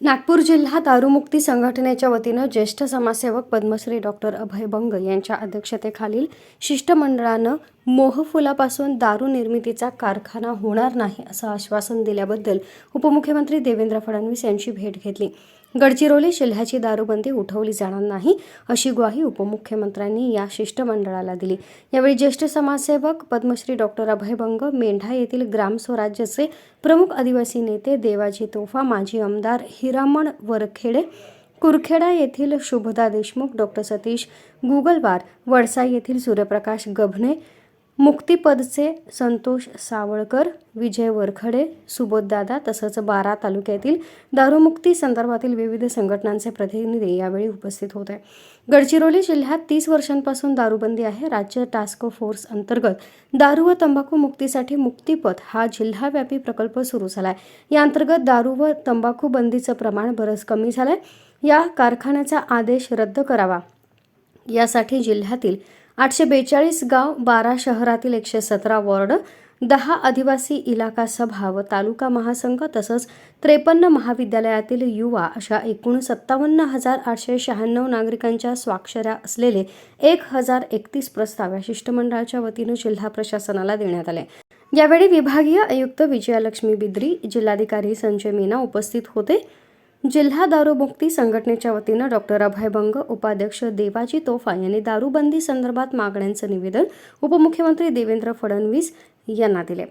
नागपूर जिल्हा दारूमुक्ती संघटनेच्या वतीनं ज्येष्ठ समाजसेवक पद्मश्री डॉक्टर अभय बंग यांच्या अध्यक्षतेखालील शिष्टमंडळानं मोहफुलापासून दारू निर्मितीचा कारखाना होणार नाही असं आश्वासन दिल्याबद्दल उपमुख्यमंत्री देवेंद्र फडणवीस यांची भेट घेतली. गडचिरोली जिल्ह्याची दारूबंदी उठवली जाणार नाही अशी ग्वाही उपमुख्यमंत्र्यांनी या शिष्टमंडळाला दिली. यावेळी ज्येष्ठ समाजसेवक पद्मश्री डॉक्टर अभयभंग मेंढा येथील ग्रामस्वराज्यचे प्रमुख आदिवासी नेते देवाजी तोफा माजी आमदार हिरामण वरखेडे कुरखेडा येथील शुभदा देशमुख डॉक्टर सतीश गुगलवार वडसा येथील सूर्यप्रकाश गभणे मुक्तिपदचे संतोष सावळकर विजय वरखडे सुबोधदादा तसंच बारा तालुक्यातील दारूमुक्ती संदर्भातील विविध संघटनांचे प्रतिनिधी यावेळी उपस्थित होते. गडचिरोली जिल्ह्यात तीस वर्षांपासून दारूबंदी आहे. राज्य टास्क फोर्स अंतर्गत दारू व तंबाखू मुक्तीसाठी मुक्तिपथ हा जिल्हाव्यापी प्रकल्प सुरू झालाय. या अंतर्गत दारू व तंबाखू बंदीचं प्रमाण बरंच कमी झालंय. या कारखान्याचा आदेश रद्द करावा. यासाठी जिल्ह्यातील आठशे बेचाळीस गाव बारा शहरातील एकशे सतरा वॉर्ड दहा आदिवासी इलाका सभा व तालुका महासंघ तसंच त्रेपन्न महाविद्यालयातील युवा अशा एकूण सत्तावन्न हजार आठशे शहाण्णव नागरिकांच्या स्वाक्षऱ्या असलेले एक हजार एकतीस प्रस्ताव या शिष्टमंडळाच्या वतीनं जिल्हा प्रशासनाला देण्यात आले. यावेळी विभागीय आयुक्त विजयालक्ष्मी बिद्री जिल्हाधिकारी संजय मीना उपस्थित होते. जिल्हा दारूमुक्ती संघटनेच्या वतीनं डॉक्टर अभय बंग उपाध्यक्ष देवाजी तोफा यांनी दारूबंदी संदर्भात मागण्यांचं निवेदन उपमुख्यमंत्री देवेंद्र फडणवीस यांना दिले.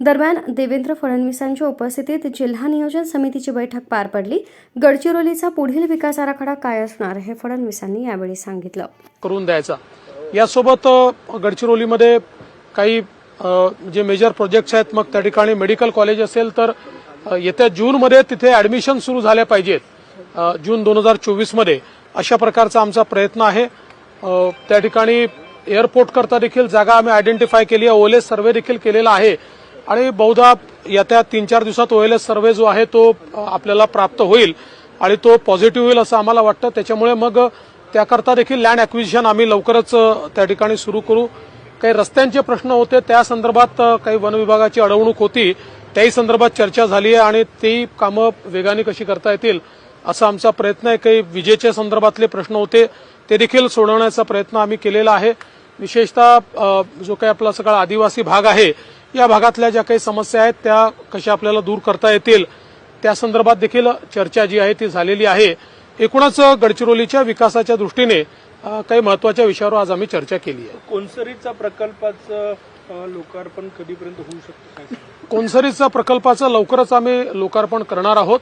दरम्यान देवेंद्र फडणवीसांच्या उपस्थितीत जिल्हा नियोजन समितीची बैठक पार पडली. गडचिरोलीचा पुढील विकास आराखडा काय असणार हे फडणवीसांनी यावेळी सांगितलं. करून द्यायचा. यासोबत गडचिरोलीमध्ये काही जे मेजर प्रोजेक्ट्स आहेत मग त्या ठिकाणी मेडिकल कॉलेज असेल तर येत्या जूनमध्ये तिथे ऍडमिशन सुरू झाल्या पाहिजेत. जून दोन हजार चोवीसमध्ये. अशा प्रकारचा आमचा प्रयत्न आहे. त्या ठिकाणी एअरपोर्ट करता देखील जागा आम्ही आयडेंटिफाय केली आहे. ओएलएस सर्वे देखील केलेला आहे. आणि बहुधा येत्या तीन चार दिवसात ओएलएस सर्वे जो आहे तो आपल्याला प्राप्त होईल आणि तो पॉझिटिव्ह होईल असं आम्हाला वाटतं. त्याच्यामुळे मग त्याकरता देखील लँड अक्विजिशन आम्ही लवकरच त्या ठिकाणी सुरू करू. काही रस्त्यांचे प्रश्न होते. त्या संदर्भात काही वन विभागाची अडवणूक होती. त्याही संदर्भात चर्चा झाली आहे आणि ती कामं वेगाने कशी करता येतील असा आमचा प्रयत्न आहे. काही विजेच्या संदर्भातले प्रश्न होते ते देखील सोडवण्याचा प्रयत्न आम्ही केलेला आहे. विशेषतः जो काही आपला सगळा आदिवासी भाग आहे या भागातल्या ज्या काही समस्या आहेत त्या कशा आपल्याला दूर करता येतील त्या संदर्भात देखील चर्चा जी आहे ती झालेली आहे. एकूणच गडचिरोलीच्या विकासाच्या दृष्टीने काही महत्त्वाच्या विषयावर आज आम्ही चर्चा केली आहे. कोनसरीचा प्रकल्पाचं लोकार्पण कधीपर्यंत होऊ शकतं? कोनसरीचा प्रकल्पाचं लवकरच आम्ही लोकार्पण करणार आहोत.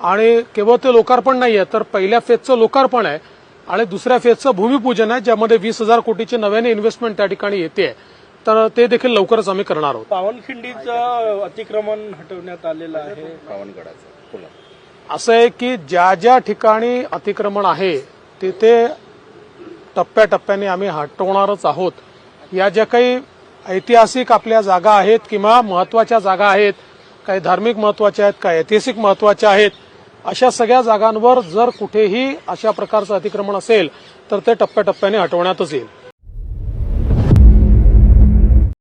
आणि केवळ ते लोकार्पण नाही आहे तर पहिल्या फेजचं लोकार्पण आहे आणि दुसऱ्या फेजचं भूमिपूजन आहे ज्यामध्ये वीस हजार कोटीची नव्याने इन्व्हेस्टमेंट त्या ठिकाणी येते. तर ते देखील लवकरच आम्ही करणार आहोत. पावनखिंडीचं अतिक्रमण हटवण्यात आलेलं आहे. पावनगडाचं असं आहे की ज्या ज्या ठिकाणी अतिक्रमण आहे तिथे टप्प्याटप्प्याने आम्ही हटवणारच आहोत. या ज्या काही ऐतिहासिक आपल्या जागा आहेत किंवा महत्त्वाच्या जागा आहेत काही धार्मिक महत्त्वाच्या आहेत काही ऐतिहासिक महत्त्वाच्या आहेत अशा सगळ्या जागांवर जर कुठेही अशा प्रकारचं अतिक्रमण असेल तर ते टप्प्याटप्प्याने हटवण्यातच येईल.